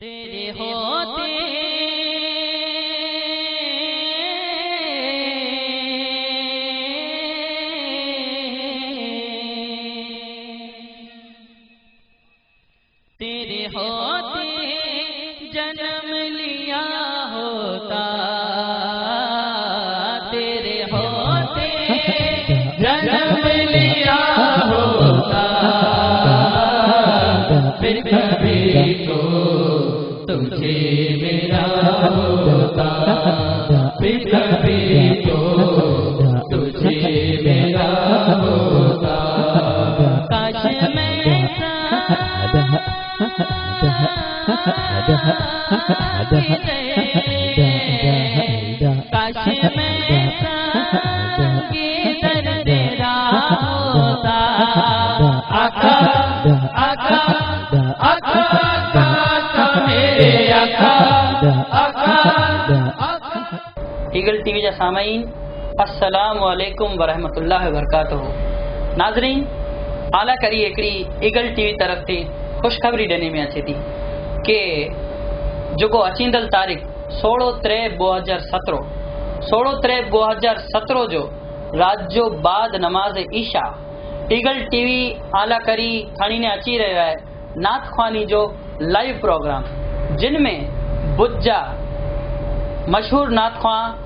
تیرے ہوتے تیرے ہوتے جنم لیا ہوتا تیرے ہوتے جنم لیا ہوتا پھر تجھے میرا ہوتا پھر کبھی تو تجھے میرا ہوتا۔ کاش میں کاش میں تیرا ہوتا۔ آقا آقا ایگل ٹی وی جا سامعین، السلام علیکم ورحمت اللہ وبرکاتہ۔ ناظرین آلہ کری اکڑی ایگل ٹی وی طرف تھی خوش خبری ڈینے میں اچھی تھی کہ جو کو اچین دل تاریخ سوڑو ترے بوہجر سترو سوڑو ترے بوہجر سترو جو راج جو بعد نماز عشاء ایگل ٹی وی آلہ کری کھانی نے اچھی رہے ہے نات خوانی جو لائیو پروگرام، جن میں بجہ مشہور نات خوان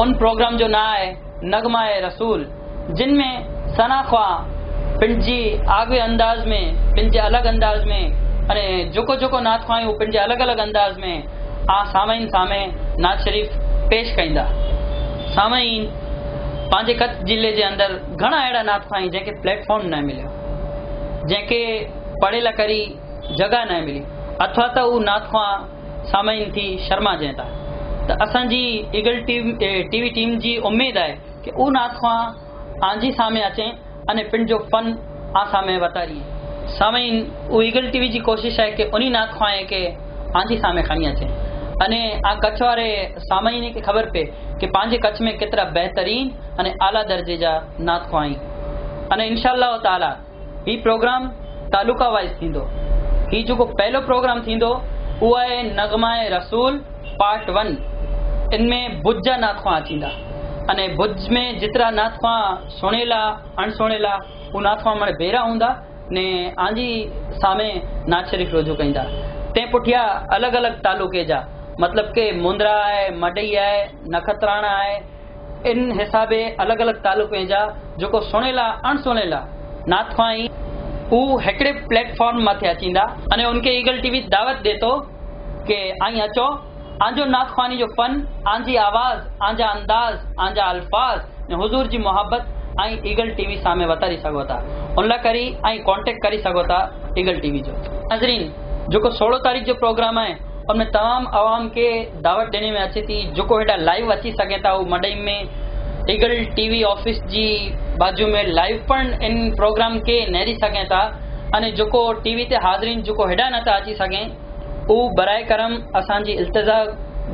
ان پروگرام جو نا ہے، نغمہ رسول، جن میں ثنا خواہ پنجی آگے انداز میں پنجے الگ انداز میں، انے جکو جکو نعت خواہیوں پنجے الگ الگ انداز میں۔ آ سامعین سامے نعت شریف پيش ڪندا. سامائين پنهنجي ڪڇ ضلعي جي اندر گهڻا اهڙا کوا آهن جنهن کي پليٽ فارم نه مليو. جنهن کي پڙهيل ڪري جڳهه نه ملي. اٿوا ته هو نعت کوا سامائين ٿي شرما ٿا ته. اسان جي ايگل ٽيم ٽي وي ٽيم جي اميد آهي ڪه اهو نعت کوا آنجي سامي اچي اني پنهنجو فن آ سامي وتاري سامائين اهو ايگل ٽي وي جي ڪوشش آهي ڪه ان نعت کوائي کي آنجي سامي کڻي اچي اني آ ڪڇ واري سامائين کي خبر پئي ڪه پنهنجي ڪڇ ۾ ڪيترا بهترين اني اعليٰ درجي جا نعت آهن اني انشا تالا هيءُ پروگرام تالڪا وائيز ٿيندو هيءُ جيڪو پهلو پروگرام ٿيندو اهو آهي نگمائي رسول پارٽ ون ان ۾ ڀڄ جا نعت کوا ٿيندا اني ڀڄ ۾ جيترا نعت کوا سڻيلا اڻسڻيلا اهي نعت کوا معنيٰ ڀيرا هوندا ني آنجي سامي نعت شريف روجو ڪندا تنهن پٺيان الڳ الڳ تالڪي جا مطلب کہ مندرا ہے، مڈئی ہے نکھترانا ہے، ان حساب الگ الگ تعلق انسل آ ناخوانی او ایکڑے پلٹ فارم مت اچھا این ان کے ایگل ٹی وی دعوت دے تو اچو آنجو ناتخوانی جو فن آنجی آواز، آن جا انداز، آن جا الفاظ حضور کی محبت ایگل ٹی وی سامنے وتاری ان لگ کانٹیکٹ کر سو تا ایگل ٹی وی ناجرین جو سولہ تاریخ جو پوگرام ہے اور میں تمام عوام کے دعوت دینے میں اچھی تھی جو کو ہیڈا لائیو اچھی سین تھا وہ مڈئی میں ایگل ٹی وی آفس کی بازو میں لائو پڑھ ان پوگرام کے نری جو ٹی وی حاضری جوکو نہ تھا اچھی سین او برائے کرم اصان کی التزا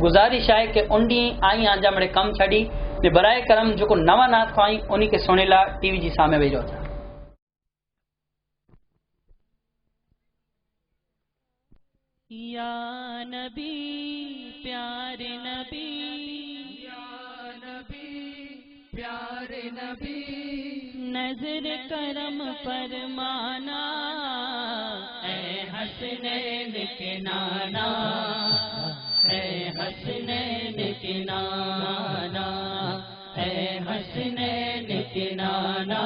گزارش ہے کہ ان ڈی آئی آن جام کم چڑی برائے کرم جو نو ناتو آئی ان کے سنے لا ٹیکی سامنے وی جات یا نبی پیار نبی۔ یا نبی پیار نبی۔ نظر کرم فرمانا اے حسنین کے نانا۔ اے حسنین کے نانا۔ اے حسنین کے نانا۔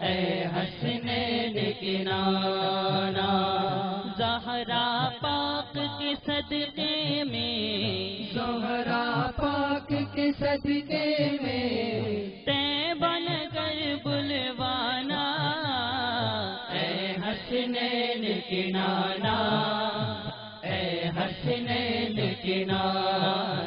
اے حسنین کے نانا۔ صدقے میں۔ زہرا پاک کے صدقے میں۔ تے بن کر بلوانا۔ اے حسنین کنانا اے حسنین کنانا